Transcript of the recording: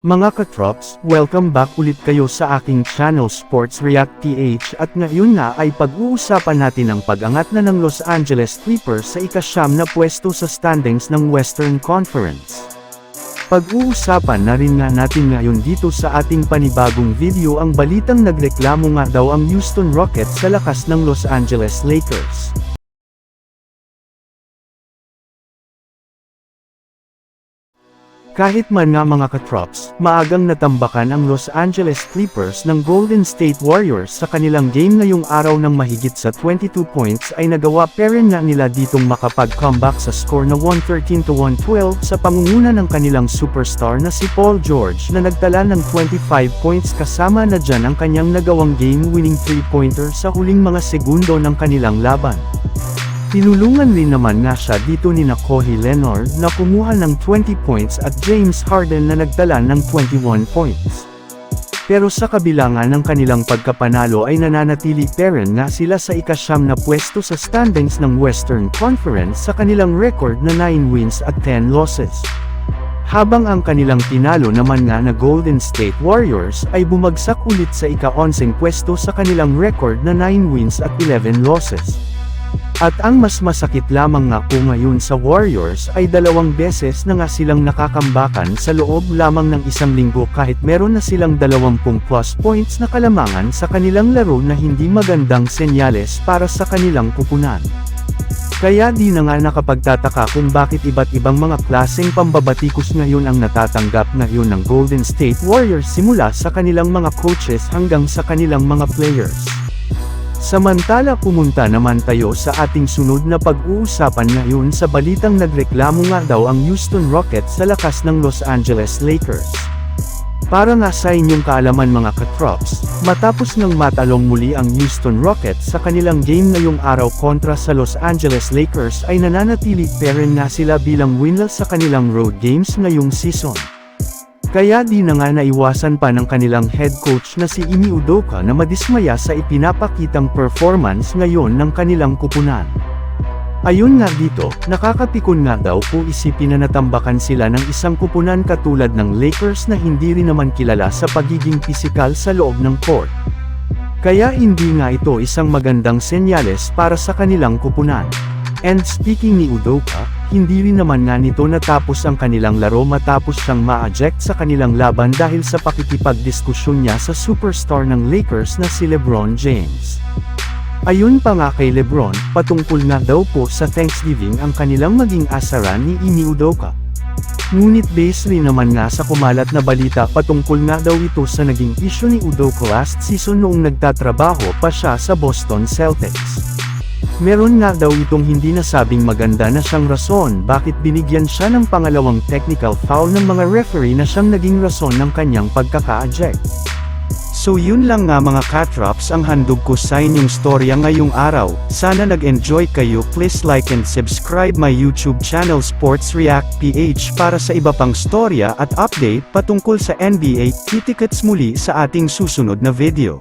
Mga katrops, welcome back ulit kayo sa aking channel Sports React PH at ngayon nga ay pag-uusapan natin ang pag-angat na ng Los Angeles Clippers sa ikasyam na pwesto sa standings ng Western Conference. Pag-uusapan na rin nga natin ngayon dito sa ating panibagong video ang balitang nagreklamo nga daw ang Houston Rockets sa lakas ng Los Angeles Lakers. Kahit man nga mga katrops, maagang natambakan ang Los Angeles Clippers ng Golden State Warriors sa kanilang game ngayong araw ng mahigit sa 22 points ay nagawa pa rin nga nila ditong makapag-comeback sa score na 113-112 sa pangunguna ng kanilang superstar na si Paul George na nagtala ng 25 points kasama na dyan ang kanyang nagawang game-winning 3-pointer sa huling mga segundo ng kanilang laban. Tinulungan rin naman nga siya dito ni Nakohi Leonard na kumuha ng 20 points at James Harden na nagtala ng 21 points. Pero sa kabila nga ng kanilang pagkapanalo ay nananatili pa rin nga sila sa ikasyam na pwesto sa standings ng Western Conference sa kanilang record na 9 wins at 10 losses. Habang ang kanilang tinalo naman nga na Golden State Warriors ay bumagsak ulit sa ika-11 pwesto sa kanilang record na 9 wins at 11 losses. At ang mas masakit lamang nga po ngayon sa Warriors ay dalawang beses na nga silang nakakambakan sa loob lamang ng isang linggo kahit meron na silang 20 plus points na kalamangan sa kanilang laro na hindi magandang senyales para sa kanilang kupunan. Kaya di na nga nakapagtataka kung bakit iba't ibang mga klaseng pambabatikos ngayon ang natatanggap ngayon ng Golden State Warriors simula sa kanilang mga coaches hanggang sa kanilang mga players. Samantala pumunta naman tayo sa ating sunod na pag-uusapan ngayon sa balitang nagreklamo nga daw ang Houston Rockets sa lakas ng Los Angeles Lakers. Para nga sa inyong kaalaman mga katrops, matapos ng matalong muli ang Houston Rockets sa kanilang game ngayong araw kontra sa Los Angeles Lakers ay nananatili pa rin nga sila bilang winless sa kanilang road games ngayong season. Kaya di na nga naiwasan pa ng kanilang head coach na si Imi Udoka na madismaya sa ipinapakitang performance ngayon ng kanilang kupunan. Ayun nga dito, nakakapikon nga daw po isipin na natambakan sila ng isang kupunan katulad ng Lakers na hindi rin naman kilala sa pagiging pisikal sa loob ng court. Kaya hindi nga ito isang magandang senyales para sa kanilang kupunan. And speaking ni Udoka, hindi rin naman nga nito natapos ang kanilang laro matapos siyang ma-eject sa kanilang laban dahil sa pakikipagdiskusyon niya sa superstar ng Lakers na si LeBron James. Ayun pa nga kay LeBron, patungkol nga daw po sa Thanksgiving ang kanilang maging asaran ni Imi Udoka. Ngunit base rin naman nga sa kumalat na balita patungkol nga daw ito sa naging issue ni Udoka last season noong nagtatrabaho pa siya sa Boston Celtics. Meron nga daw itong hindi nasabing maganda na siyang rason bakit binigyan siya ng pangalawang technical foul ng mga referee na siyang naging rason ng kanyang pagkaka-eject. So yun lang nga mga katrops ang handog ko sa inyong storya ngayong araw, sana nag-enjoy kayo please like and subscribe my YouTube channel Sports React PH para sa iba pang storya at update patungkol sa NBA, kitikets muli sa ating susunod na video.